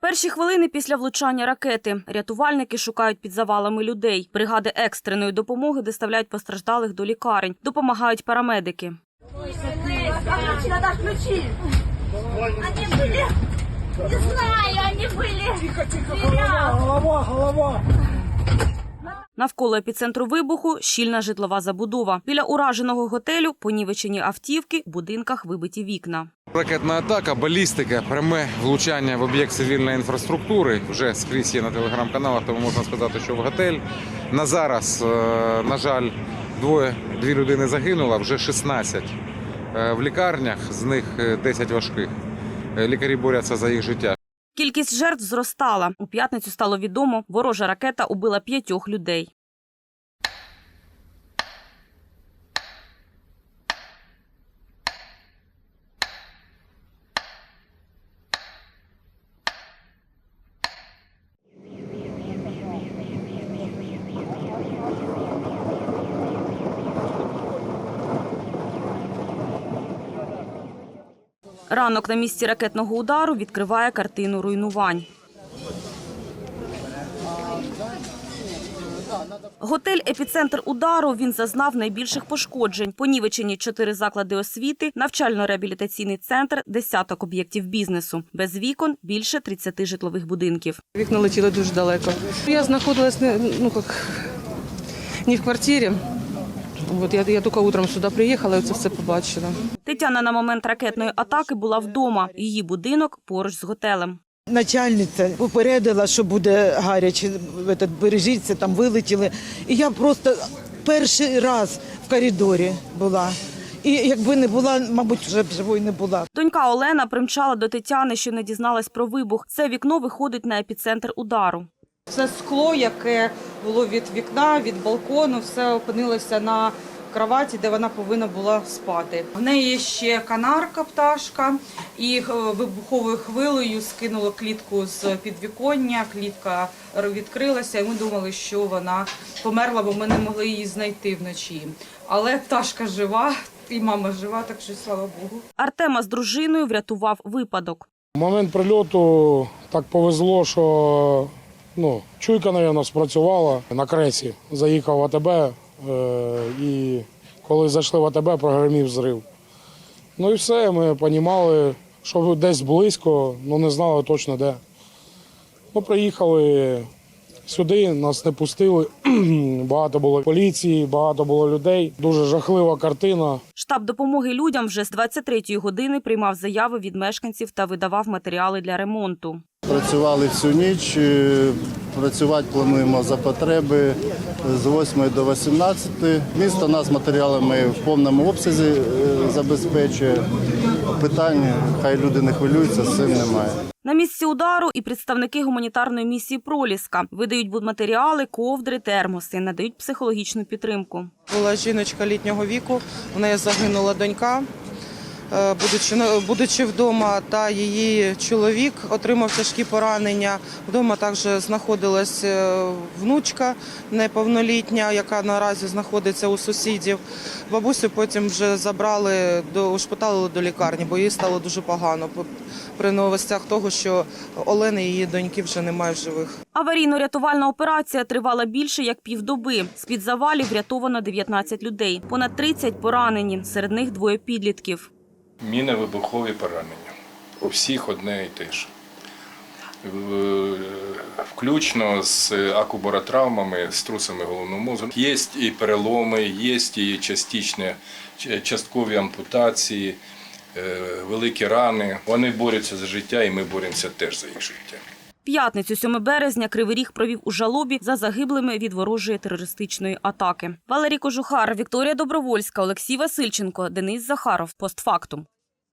Перші хвилини після влучання ракети рятувальники шукають під завалами людей. Бригади екстреної допомоги доставляють постраждалих до лікарень. Допомагають парамедики. Не знаю, они были. Тихо, тихо, Навколо епіцентру вибуху щільна житлова забудова. Біля ураженого готелю понівечені автівки, в будинках вибиті вікна. Ракетна атака, балістика, пряме влучання в об'єкт цивільної інфраструктури. Вже скрізь є на телеграм-каналах, тому можна сказати, що в готель. На зараз, е, на жаль, двоє дві людини загинуло, вже 16 Е, в лікарнях, з них е, 10 важких. Е, Лікарі борються за їх життя. Кількість жертв зростала. У п'ятницю стало відомо, ворожа ракета убила п'ятьох людей. Ранок на місці ракетного удару відкриває картину руйнувань. Готель епіцентр удару він зазнав найбільших пошкоджень. Понівечені чотири заклади освіти, навчально-реабілітаційний центр, десяток об'єктів бізнесу. Без вікон більше 30 житлових будинків. Вікна летіли дуже далеко. Я знаходилась не, ну, как, не в квартирі. Вот я, я тільки утром сюди приїхала і це все побачила. Тетяна на момент ракетної атаки була вдома. Її будинок поруч з готелем. Начальниця попередила, що буде гаряче, бережіться, там вилетіли. І я просто перший раз в коридорі була. І якби не була, мабуть, вже б живою не була. Донька Олена примчала до Тетяни, що не дізналась про вибух. Це вікно виходить на епіцентр удару. Все скло, яке було від вікна, від балкону, все опинилося на кроваті, де вона повинна була спати. В неї є ще канарка, пташка, і е, вибуховою хвилею скинуло клітку з підвіконня. Клітка відкрилася, і ми думали, що вона померла, бо ми не могли її знайти вночі. Але пташка жива, і мама жива, так що слава Богу. Артема з дружиною врятував випадок. В момент прильоту так повезло, що ну, чуйка, мабуть, спрацювала на кресі. Заїхав в АТБ е, і коли зайшли в АТБ, прогремів зрив. Ну і все, ми розуміли, що десь близько, але не знали точно де. Ну, приїхали сюди, нас не пустили. багато було поліції, багато було людей. Дуже жахлива картина. Штаб допомоги людям вже з 23-ї години приймав заяви від мешканців та видавав матеріали для ремонту. Працювали всю ніч, е, працювати плануємо за потреби з 8 до 18. Місто нас матеріалами в повному обсязі е, забезпечує. Питань, хай люди не хвилюються, з цим немає. На місці удару і представники гуманітарної місії Проліска видають будматеріали, ковдри, термоси, надають психологічну підтримку. Була жіночка літнього віку, в неї загинула донька. Е, Будучи, будучи вдома, та її чоловік отримав тяжкі поранення. Вдома також знаходилась е, внучка неповнолітня, яка наразі знаходиться у сусідів. Бабусю потім вже забрали до ушпиталили до лікарні, бо їй стало дуже погано при новостях того, що Олени її доньки вже немає в живих. Аварійно-рятувальна операція тривала більше як півдоби. З-під завалів врятовано 19 людей. Понад 30 поранені, серед них двоє підлітків. Мінно-вибухові поранення. У всіх одне і те ж. Включно з акубаротравмами, з трусами головного мозку. Є і переломи, є і частичні, часткові ампутації, е, великі рани. Вони борються за життя, і ми боремося теж за їх життя. П'ятницю 7 березня Кривий Ріг провів у жалобі за загиблими від ворожої терористичної атаки. Валерій Кожухар, Вікторія Добровольська, Олексій Васильченко, Денис Захаров. Постфактум.